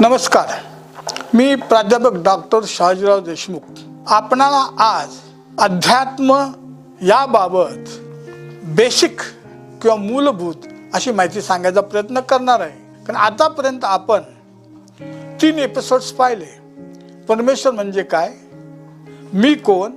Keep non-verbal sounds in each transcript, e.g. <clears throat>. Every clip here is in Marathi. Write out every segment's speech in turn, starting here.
नमस्कार. मी प्राध्यापक डॉक्टर शहाजीराव देशमुख. आपणाला आज अध्यात्म याबाबत बेसिक किंवा मूलभूत अशी माहिती सांगायचा प्रयत्न करणार आहे. कारण आतापर्यंत आपण तीन एपिसोड्स पाहिले. परमेश्वर म्हणजे काय? मी कोण?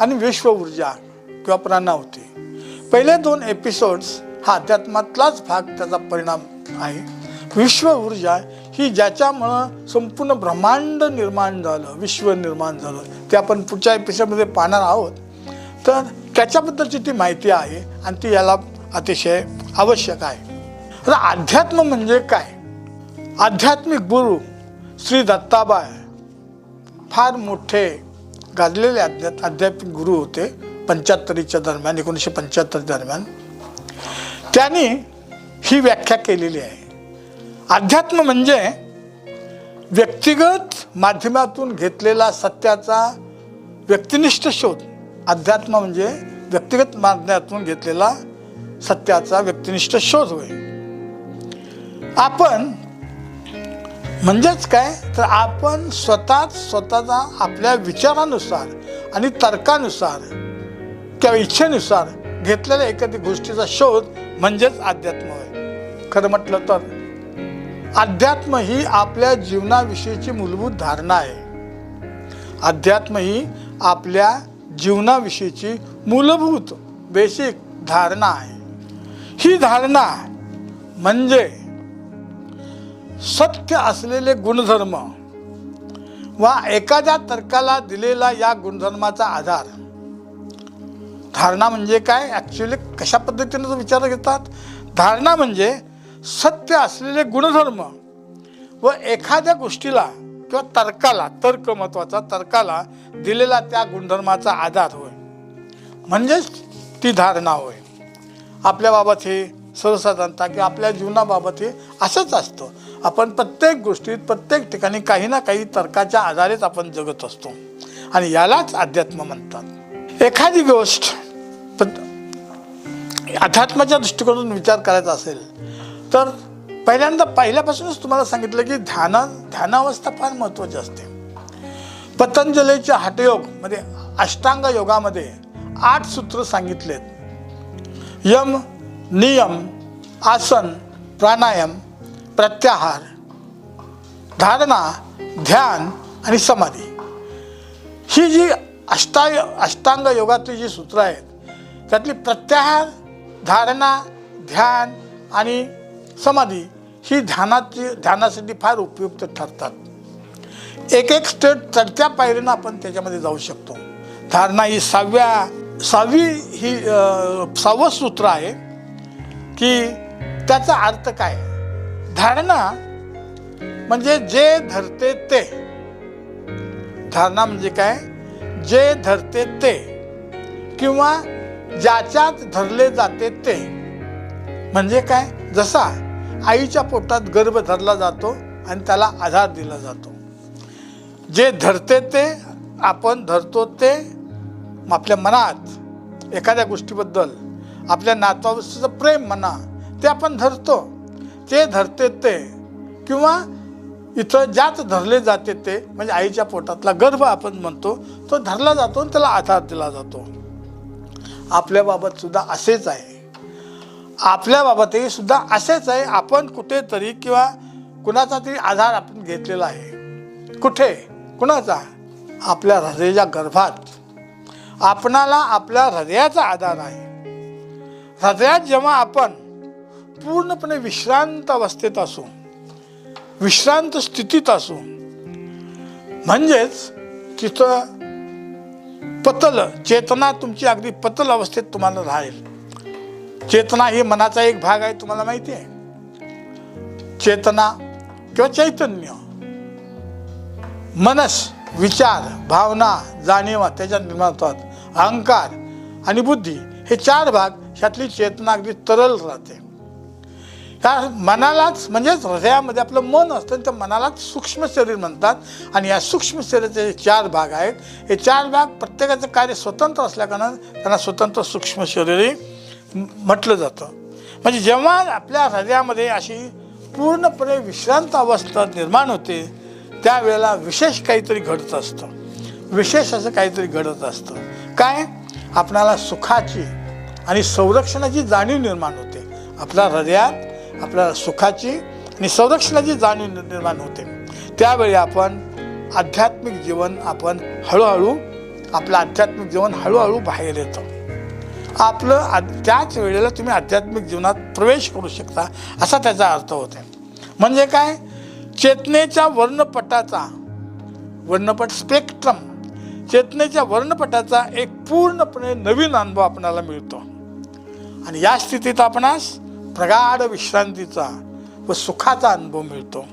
आणि विश्व ऊर्जा किंवा प्राणावती पहिले दोन एपिसोड्स हा अध्यात्मातलाच भाग त्याचा परिणाम आहे. विश्व ऊर्जा ही ज्याच्यामुळं संपूर्ण ब्रह्मांड निर्माण झालं विश्व निर्माण झालं. ते आपण पुढच्या एपिसोडमध्ये पाहणार आहोत. तर त्याच्याबद्दलची ती माहिती आहे आणि ती याला अतिशय आवश्यक आहे. आता अध्यात्म म्हणजे काय? आध्यात्मिक गुरु श्री दत्ताबाय फार मोठे गाजलेले अध्या आध्यात्मिक गुरु होते पंच्याहत्तरीच्या दरम्यान एकोणीसशे पंच्याहत्तर दरम्यान. त्यांनी ही व्याख्या केलेली आहे. अध्यात्म म्हणजे व्यक्तिगत माध्यमातून घेतलेला सत्याचा व्यक्तिनिष्ठ शोध. अध्यात्म म्हणजे व्यक्तिगत माध्यमातून घेतलेला सत्याचा व्यक्तिनिष्ठ शोध होय. आपण म्हणजेच काय? तर आपण स्वतःच स्वतःचा आपल्या विचारानुसार आणि तर्कानुसार किंवा इच्छेनुसार घेतलेल्या एखादी गोष्टीचा शोध म्हणजेच अध्यात्म होय. खरं म्हटलं तर अध्यात्म ही आपल्या जीवनाविषयीची मूलभूत धारणा आहे. अध्यात्म ही आपल्या जीवनाविषयीची मूलभूत बेसिक धारणा आहे. ही धारणा म्हणजे सत्य असलेले गुणधर्म वा एखाद्या तर्काला दिलेला या गुणधर्माचा आधार. धारणा म्हणजे काय? ॲक्च्युली कशा पद्धतीनं विचार घेतात? धारणा म्हणजे सत्य असलेले गुणधर्म व एखाद्या गोष्टीला किंवा तर्काला तर्क महत्त्वाचा तर्काला दिलेला त्या गुणधर्माचा आधार होय. म्हणजेच ती धारणा होय. आपल्याबाबत हे सर्वसाधारणतः की आपल्या जीवनाबाबत हे असंच असतं. आपण प्रत्येक गोष्टीत प्रत्येक ठिकाणी काही ना काही तर्काच्या आधारेच आपण जगत असतो. आणि यालाच अध्यात्म म्हणतात. एखादी गोष्ट अध्यात्माच्या दृष्टिकोनातून विचार करायचा असेल तर पहिल्यांदा पहिल्यापासूनच तुम्हाला सांगितलं की ध्याना ध्यानावस्था फार महत्त्वाची असते. पतंजलीच्या हटयोग म्हणजे अष्टांग योगामध्ये आठ सूत्र सांगितलेत. यम नियम आसन प्राणायाम प्रत्याहार धारणा ध्यान आणि समाधी. ही जी अष्टाय अष्टांग योगातली जी सूत्र आहेत त्यातली प्रत्याहार धारणा ध्यान आणि समाधी ही ध्यानाची ध्यानासाठी फार उपयुक्त ठरतात. एक एक स्टेट चढत्या पायरीनं आपण त्याच्यामध्ये जाऊ शकतो. धारणा ही सहाव्या सहावी ही सहावं सूत्र आहे की त्याचा अर्थ काय? धारणा म्हणजे जे धरते ते. धारणा म्हणजे काय? जे धरते ते किंवा ज्याच्यात धरले जाते ते. म्हणजे काय? जसा आईच्या पोटात गर्भ धरला जातो आणि त्याला आधार दिला जातो. जे धरते ते आपण धरतो ते आपल्या मनात एखाद्या गोष्टीबद्दल आपल्या नातवाचं प्रेम म्हणा ते आपण धरतो. ते धरते ते किंवा इथं ज्यात धरले जाते ते म्हणजे आईच्या पोटातला गर्भ आपण म्हणतो तो धरला जातो आणि त्याला आधार दिला जातो. आपल्याबाबतसुद्धा असेच आहे. आपल्या बाबतही सुद्धा असेच आहे. आपण कुठेतरी किंवा कुणाचा तरी आधार आपण घेतलेला आहे. कुठे? कुणाचा? आपल्या हृदयाच्या गर्भात. आपणाला आपल्या हृदयाचा आधार आहे. हृदयात जेव्हा आपण पूर्णपणे विश्रांत अवस्थेत असू विश्रांत स्थितीत असू म्हणजेच तिथं पतल चेतना तुमची अगदी पतल अवस्थेत तुम्हाला राहील. चेतना ही मनाचा एक भाग आहे तुम्हाला माहिती आहे. चेतना किंवा चैतन्य. मनस विचार भावना जाणीवा त्याच्यात निर्माण होतात. अहंकार आणि बुद्धी हे चार भाग ह्यातली चेतना अगदी तरल राहते. त्या मनालाच म्हणजेच हृदयामध्ये आपलं मन असतं आणि त्या मनालाच सूक्ष्म शरीर म्हणतात. आणि या सूक्ष्म शरीराचे जे चार भाग आहेत. हे चार भाग प्रत्येकाचं कार्य स्वतंत्र असल्याकारणानं त्यांना स्वतंत्र सूक्ष्म शरीरही म्हटलं जातं. म्हणजे जेव्हा आपल्या हृदयामध्ये अशी पूर्णपणे विश्रांत अवस्था निर्माण होते त्यावेळेला विशेष काहीतरी घडत असतं. विशेष असं काहीतरी घडत असतं. काय? आपणाला सुखाची आणि संरक्षणाची जाणीव निर्माण होते. आपल्या हृदयात आपल्याला सुखाची आणि संरक्षणाची जाणीव निर्माण होते. त्यावेळी आपण आध्यात्मिक जीवन आपण हळूहळू आपलं आध्यात्मिक जीवन हळूहळू बाहेर येतं. आपलं त्याच वेळेला तुम्ही आध्यात्मिक जीवनात प्रवेश करू शकता असा त्याचा अर्थ होते म्हणजे काय? चेतनेच्या वर्णपटाचा वर्णपट स्पेक्ट्रम चेतनेच्या वर्णपटाचा एक पूर्णपणे नवीन अनुभव आपणाला मिळतो. आणि या स्थितीत आपणास प्रगाढ विश्रांतीचा व सुखाचा अनुभव मिळतो.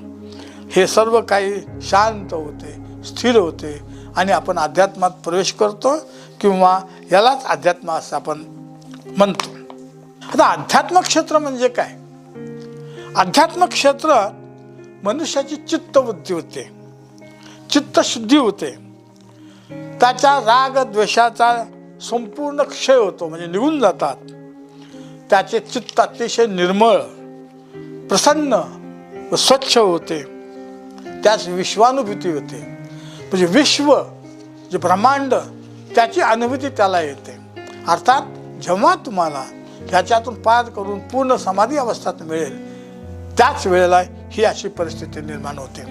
हे सर्व काही शांत होते स्थिर होते आणि आपण अध्यात्मात प्रवेश करतो किंवा यालाच अध्यात्म असं आपण म्हणतो. आता अध्यात्म क्षेत्र म्हणजे काय? अध्यात्म क्षेत्र मनुष्याची चित्तवृत्ती होते. चित्तशुद्धी होते. त्याच्या राग द्वेषाचा संपूर्ण क्षय होतो म्हणजे निघून जातात. त्याचे चित्त अतिशय निर्मळ प्रसन्न व स्वच्छ होते. त्यास विश्वानुभूती होते. म्हणजे विश्व जे ब्रह्मांड त्याची अनुभूती त्याला येते. अर्थात जेव्हा तुम्हाला ह्याच्यातून पार करून पूर्ण समाधी अवस्थात मिळेल त्याच वेळेला ही अशी परिस्थिती निर्माण होते.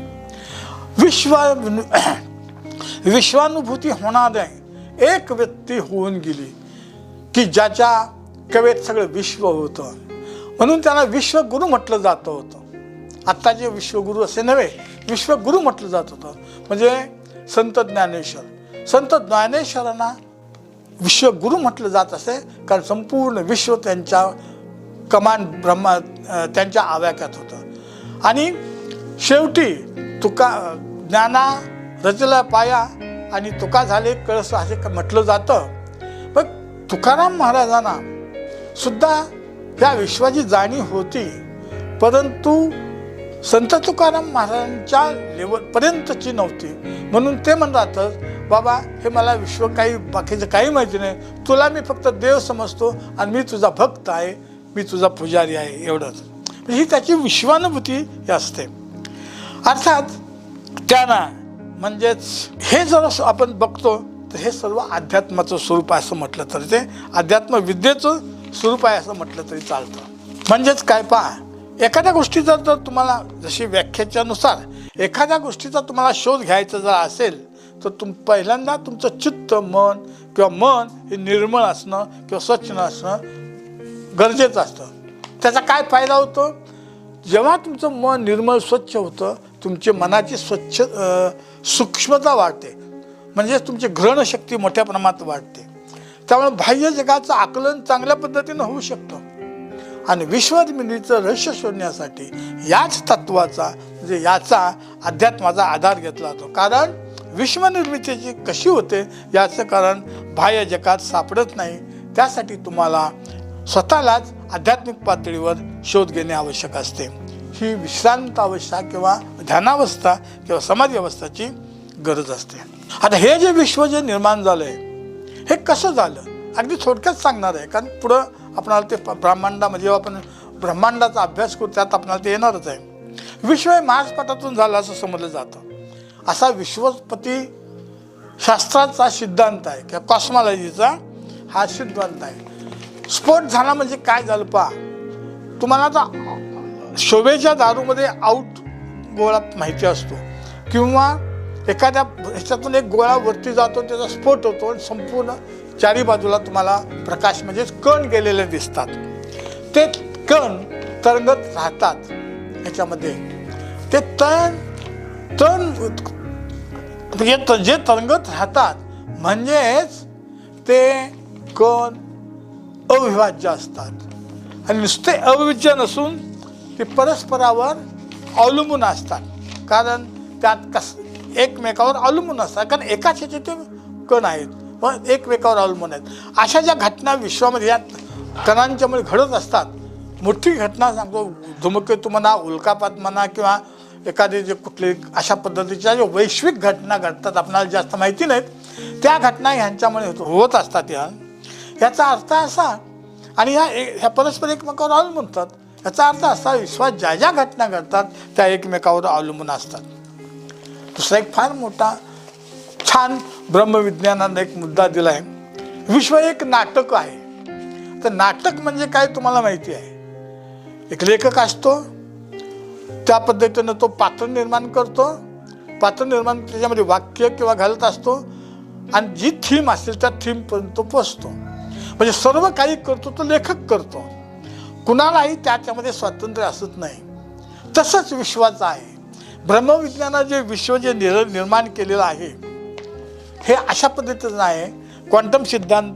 विश्व <clears throat> विश्वानुभूती होणारे एक व्यक्ती होऊन गेली की ज्याच्या कवेत सगळं विश्व होतं. म्हणून त्याला विश्वगुरु म्हटलं जात होतं. आत्ताचे विश्वगुरु असे नव्हे विश्वगुरु म्हटलं जात होतं. म्हणजे संत ज्ञानेश्वर. संत ज्ञानेश्वरांना विश्वगुरु म्हटलं जात असे कारण संपूर्ण विश्व त्यांच्या कमान ब्रह्मा त्यांच्या आव्याक्यात होतं. आणि शेवटी तुका ज्ञाना रचला पाया आणि तुका झाले कळस असे म्हटलं जातं. पण तुकाराम महाराजांना सुद्धा त्या विश्वाची जाणीव होती परंतु संत तुकाराम महाराजांच्या लेवलपर्यंतची नव्हती. म्हणून ते म्हणतात बाबा हे मला विश्व काही बाकीचं काही माहिती नाही. तुला मी फक्त देव समजतो आणि मी तुझा भक्त आहे. मी तुझा पुजारी आहे. एवढंच. म्हणजे ही त्याची विश्वानुभूती ही असते. अर्थात त्यांना म्हणजेच हे जर असं आपण बघतो तर हे सर्व अध्यात्माचं स्वरूप आहे असं म्हटलं तरी ते अध्यात्मविद्येचं स्वरूप आहे असं म्हटलं तरी चालतं. म्हणजेच काय पहा एखाद्या गोष्टीचा जर तुम्हाला जशी व्याख्याच्यानुसार एखाद्या गोष्टीचा तुम्हाला शोध घ्यायचा जर असेल तर तुम पहिल्यांदा तुमचं चित्त मन किंवा मन हे निर्मळ असणं किंवा स्वच्छ असणं गरजेचं असतं. त्याचा काय फायदा होतो? जेव्हा तुमचं मन निर्मळ स्वच्छ होतं तुमची मनाची स्वच्छ सूक्ष्मता वाढते. म्हणजे तुमची ग्रहणशक्ती मोठ्या प्रमाणात वाढते. त्यामुळे बाह्य जगाचं आकलन चांगल्या पद्धतीनं होऊ शकतं. आणि विश्वनिर्मितीचं रहस्य शोधण्यासाठी याच तत्वाचा म्हणजे याचा अध्यात्माचा आधार घेतला जातो. कारण विश्वनिर्मितीची कशी होते याचं कारण बाह्य जगात सापडत नाही. त्यासाठी तुम्हाला स्वतःलाच आध्यात्मिक पातळीवर शोध घेणे आवश्यक असते. ही विश्रांतावस्था किंवा ध्यानावस्था किंवा समाधी अवस्थाची गरज असते. आता हे जे विश्व जे निर्माण झालंय हे कसं झालं? अगदी थोडक्यात सांगणार आहे. कारण पुढं आपणाला ते ब्रह्मांडामध्ये जेव्हा आपण ब्रह्मांडाचा अभ्यास करू त्यात आपणाला ते येणारच आहे. विश्व हे महास्फटातून झालं असं समजलं जातं. असा विश्वपती शास्त्राचा सिद्धांत आहे किंवा कॉस्मॉलॉजीचा हा सिद्धांत आहे. स्फोट झाला म्हणजे काय झालं पहा. तुम्हाला आता शोभेच्या दारूमध्ये आऊट गोळा माहिती असतो. किंवा एखाद्या ह्याच्यातून एक गोळा वरती जातो त्याचा स्फोट होतो आणि संपूर्ण चारी बाजूला तुम्हाला प्रकाश म्हणजेच कण गेलेले दिसतात. ते कण तरंगत राहतात. याच्यामध्ये ते तण तण म्हणजे जे तरंगत राहतात म्हणजेच ते कण अविभाज्य असतात. आणि नुसते अविभाज्य नसून ते परस्परावर अवलंबून असतात. कारण त्यात कस एकमेकावर अवलंबून असतात. कारण एकाच ह्याचे ते कण आहेत पण एकमेकावर अवलंबून आहेत. अशा ज्या घटना विश्वामध्ये या कणांच्यामुळे घडत असतात मोठी घटना सांगतो धुमकेतू म्हणा उल्कापात म्हणा किंवा एखादी जे कुठली अशा पद्धतीच्या ज्या वैश्विक घटना घडतात आपणाला जास्त माहिती नाहीत त्या घटना ह्यांच्यामुळे होत- असतात या. याचा अर्थ असा आणि ह्या ए- ह्या परस्पर एकमेकावर अवलंबून असतात. याचा अर्थ असा विश्वात ज्या ज्या घटना घडतात त्या एकमेकावर अवलंबून असतात. दुसरा एक फार मोठा छान ब्रह्मविज्ञानानं एक मुद्दा दिला आहे विश्व एक नाटक आहे. तर नाटक म्हणजे काय तुम्हाला माहिती आहे? एक लेखक असतो त्या पद्धतीनं तो पात्र निर्माण करतो. पात्र निर्माण त्याच्यामध्ये वाक्य किंवा घालत असतो आणि जी थीम असेल त्या थीमपर्यंत तो पोचतो म्हणजे सर्व काही करतो तो लेखक करतो. कुणालाही त्याच्यामध्ये स्वातंत्र्य असत नाही. तसंच विश्वाचं आहे. ब्रह्मविज्ञानाने जे विश्व जे निर निर्माण केलेलं आहे हे अशा पद्धतीचं आहे क्वांटम सिद्धांत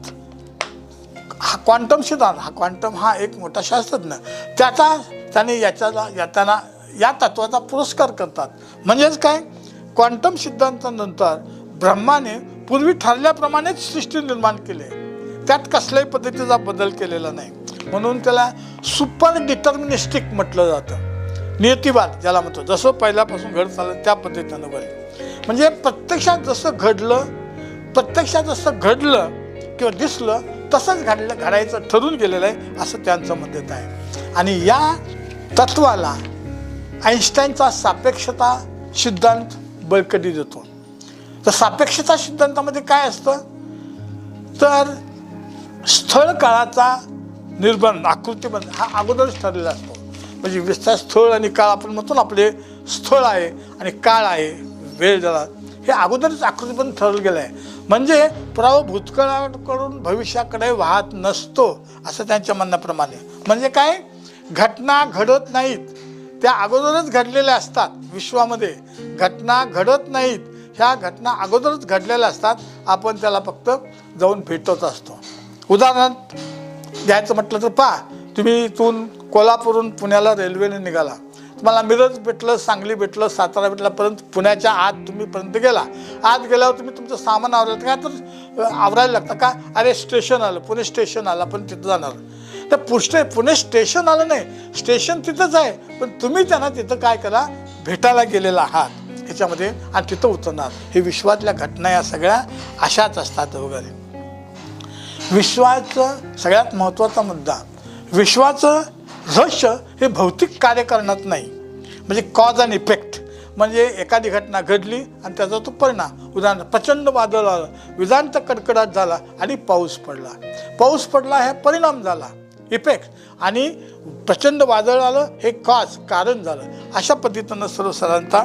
हा क्वांटम सिद्धांत हा क्वांटम हा एक मोठा शास्त्रज्ञ. त्याचा त्याने याच्याला याताना या तत्वाचा पुरस्कार करतात. म्हणजेच काय? क्वांटम सिद्धांतानंतर ब्रह्माने पूर्वी ठरल्याप्रमाणेच सृष्टी निर्माण केली. त्यात कसल्याही पद्धतीचा बदल केलेला नाही. म्हणून त्याला सुपर डिटर्मिनिस्टिक म्हटलं जातं. नियतिवाद ज्याला म्हणतो. जसं पहिल्यापासून घडत चाललं त्या पद्धतीनं बरं. म्हणजे प्रत्यक्षात जसं घडलं प्रत्यक्षात जसं घडलं किंवा दिसलं तसंच घडलं घडायचं ठरून गेलेलं आहे असं त्यांचं मत आहे. आणि या तत्वाला आईन्स्टाईनचा सापेक्षता सिद्धांत बळकटी देतो. तर सापेक्षता सिद्धांतामध्ये काय असतं? तर स्थळ काळाचा निर्बंध आकृतीबंध हा अगोदरच ठरलेला असतो. म्हणजे विस्तार स्थळ आणि काळ आपण म्हणतो ना आपले स्थळ आहे आणि काळ आहे. वेळ झाला. हे अगोदरच आकृतीपण ठरलं गेलं आहे म्हणजे पुरावा भूतकाळाकडून भविष्याकडे वाहत नसतो असं त्यांच्या म्हणण्याप्रमाणे. म्हणजे काय? घटना घडत नाहीत. त्या अगोदरच घडलेल्या असतात विश्वामध्ये. घटना घडत नाहीत. ह्या घटना अगोदरच घडलेल्या असतात. आपण त्याला फक्त जाऊन भेटत असतो. उदाहरणार्थ द्यायचं म्हटलं तर पहा तुम्ही इथून कोल्हापूरहून पुण्याला रेल्वेने निघाला. तुम्हाला मिरज भेटलं सांगली भेटलं सातारा भेटला परंतु पुण्याच्या आत तुम्ही पर्यंत गेला. आत गेल्यावर तुम्ही तुमचं सामान आवरलं काय तर आवरायला लागतं का? अरे स्टेशन आलं पुणे स्टेशन आलं आपण तिथं जाणार. तर पुष्टे पुणे स्टेशन आलं नाही. स्टेशन तिथंच आहे. पण तुम्ही त्यांना तिथं काय करा? भेटायला गेलेला आहात. ह्याच्यामध्ये आणि तिथं उतरणार. हे विश्वातल्या घटना या सगळ्या अशाच असतात वगैरे. विश्वाचं सगळ्यात महत्त्वाचा मुद्दा. विश्वाचं रहस्य हे भौतिक कार्यकारणात नाही. म्हणजे कॉज अँड इफेक्ट म्हणजे एखादी घटना घडली आणि त्याचा तो परिणाम. उदाहरण प्रचंड वादळ आलं विजांचा कडकडाट झाला आणि पाऊस पडला. पाऊस पडला हे परिणाम झाला. इफेक्ट आणि प्रचंड वादळ आलं हे कॉज कारण झालं. अशा पद्धतीनं सर्व साधारणतः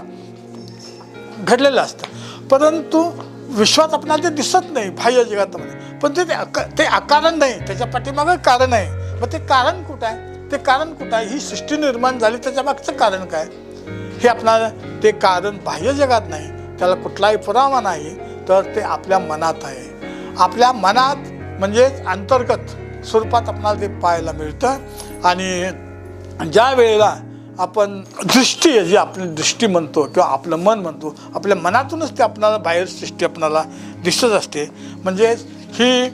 घडलेलं असतं. परंतु विश्वात आपल्याला ते दिसत नाही बाह्य जगातामध्ये पण ते ते ते अकारण नाही. त्याच्या पाठीमागं कारण आहे. मग ते कारण कुठं आहे? ते कारण कुठं आहे? ही सृष्टी निर्माण झाली त्याच्या मागचं कारण काय? हे आपणाला ते कारण बाह्य जगात नाही त्याला कुठलाही पुरावा नाही तर ते आपल्या मनात आहे. आपल्या मनात म्हणजेच अंतर्गत स्वरूपात आपणाला ते पाहायला मिळतं. आणि ज्या वेळेला आपण दृष्टी जी आपली दृष्टी म्हणतो किंवा आपलं मन म्हणतो आपल्या मनातूनच ते आपणाला बाहेर सृष्टी आपणाला दिसत असते. म्हणजेच ही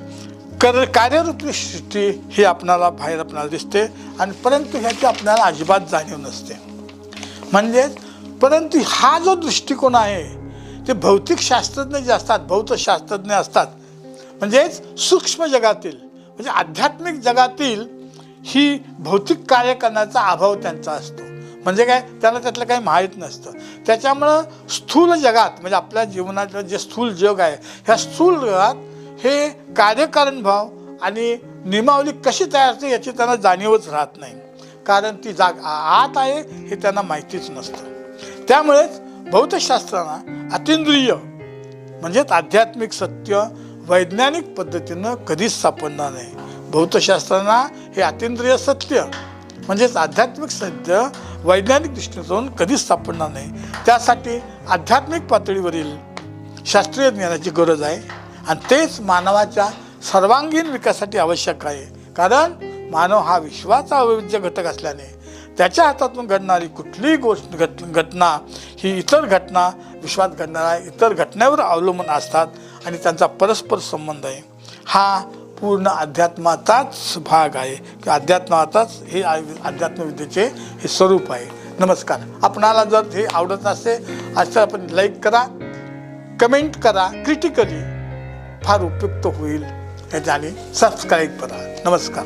कर कार्यरूपी सृष्टी ही आपणाला बाहेर आपणाला दिसते आणि परंतु ह्याची आपल्याला अजिबात जाणीव नसते. म्हणजेच परंतु हा जो दृष्टिकोन आहे ते भौतिक शास्त्रज्ञ जे असतात भौतशास्त्रज्ञ असतात म्हणजेच सूक्ष्म जगातील म्हणजे आध्यात्मिक जगातील ही भौतिक कार्य करण्याचा अभाव त्यांचा असतो. म्हणजे काय? त्यांना त्यातलं काही माहीत नसतं. त्याच्यामुळं स्थूल जगात म्हणजे आपल्या जीवनातलं जे स्थूल जग आहे ह्या स्थूल जगात हे कार्यकारण भाव आणि नियमावली कशी तयार होते याची त्यांना जाणीवच राहत नाही. कारण ती जाग आ- आत आहे हे त्यांना माहितीच नसतं. त्यामुळेच भौतशास्त्रांना अतिंद्रिय म्हणजेच आध्यात्मिक सत्य वैज्ञानिक पद्धतीनं कधीच सापडणार नाही. भौतशास्त्रांना हे अतिंद्रिय सत्य म्हणजेच आध्यात्मिक सत्य वैज्ञानिक दृष्टीतून कधीच सापडणार नाही. त्यासाठी आध्यात्मिक पातळीवरील शास्त्रीय ज्ञानाची गरज आहे. आणि तेच मानवाच्या सर्वांगीण विकासासाठी आवश्यक आहे. कारण मानव हा विश्वाचा अविभाज्य घटक असल्याने त्याच्या हातातून घडणारी कुठलीही गोष्ट घट घटना ही इतर घटना विश्वात घडणाऱ्या इतर घटनेवर अवलंबून असतात आणि त्यांचा परस्पर संबंध आहे. हा पूर्ण अध्यात्माचाच भाग आहे. की अध्यात्माचाच हे अध्यात्मविद्येचे हे स्वरूप आहे. नमस्कार. आपणाला जर हे आवडत असेल असं आपण लाईक करा कमेंट करा क्रिटिकली फार उपयुक्त होईल याच्याने सबस्क्राईब करा नमस्कार.